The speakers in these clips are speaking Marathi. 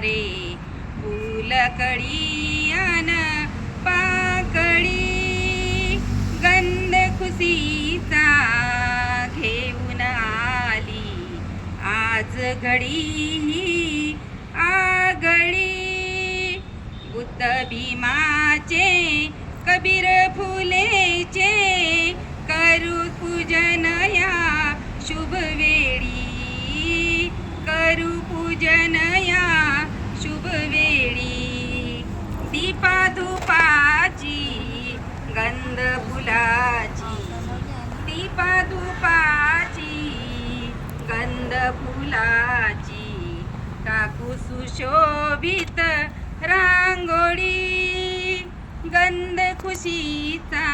रे फुलकळीयान पाकळी गंध खुशीचा घेऊन आली. आज घडी आगळी. बुद्ध भीमाचे कबीर फुलेचे पूजनया शुभवेळी शुभ वेळी. दीपा धुपाची गंध फुलाची. दीपा धुपाची गंध फुलाची. टाकू सुशोभित रांगोळी. गंध खुशीचा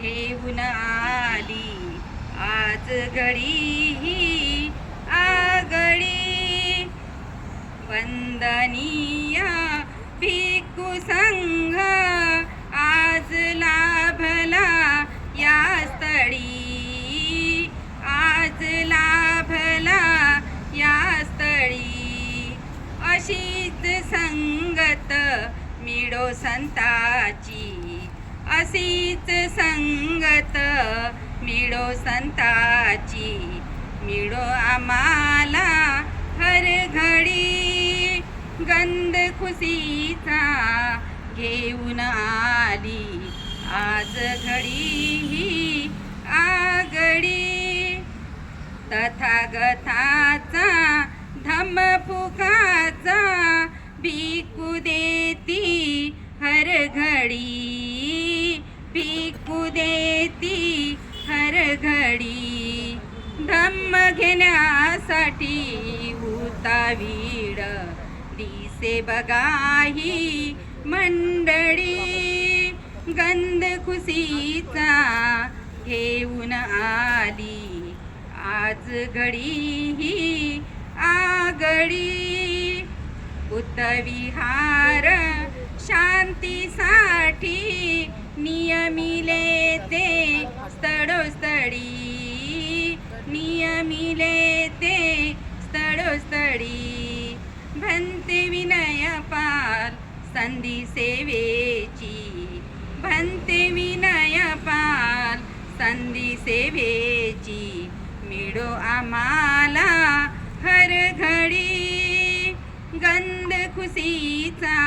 घेऊन आली. आज घडी आगळी वंदनीय भिक्खू संघ आज लाभला या स्थळी. आज लाभला या स्थळी. अशीच संगत मिळो संताची. अशीच संगत मिळो संताची. मिळो आमा गंध खुशीचा घेऊन आली. आज घडी ही आगडी. तथागताचा धमफुकाचा पिकू देती हर घडी. पिकू देती हर घडी. धम्म घेण्यासाठी उतावी दिसे बघाही मंडळी गंध खुशीचा घेऊन आली. आज घडी ही आगडी बुद्धविहार शांतीसाठी नियमिले ते स्थळोस्थळी. नियमिले ते स्थळोस्थळी. भन्ते विनय पाल संधी सेवेची भन्ते विनय पाल संधी सेवेची मिळो आम्हाला हर घडी गंध खुशीचा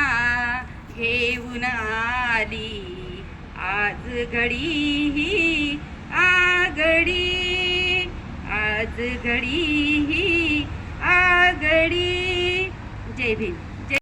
घेऊन आली। आज घडी ही आगडी आज घडी ही आगडी। 这一瓶。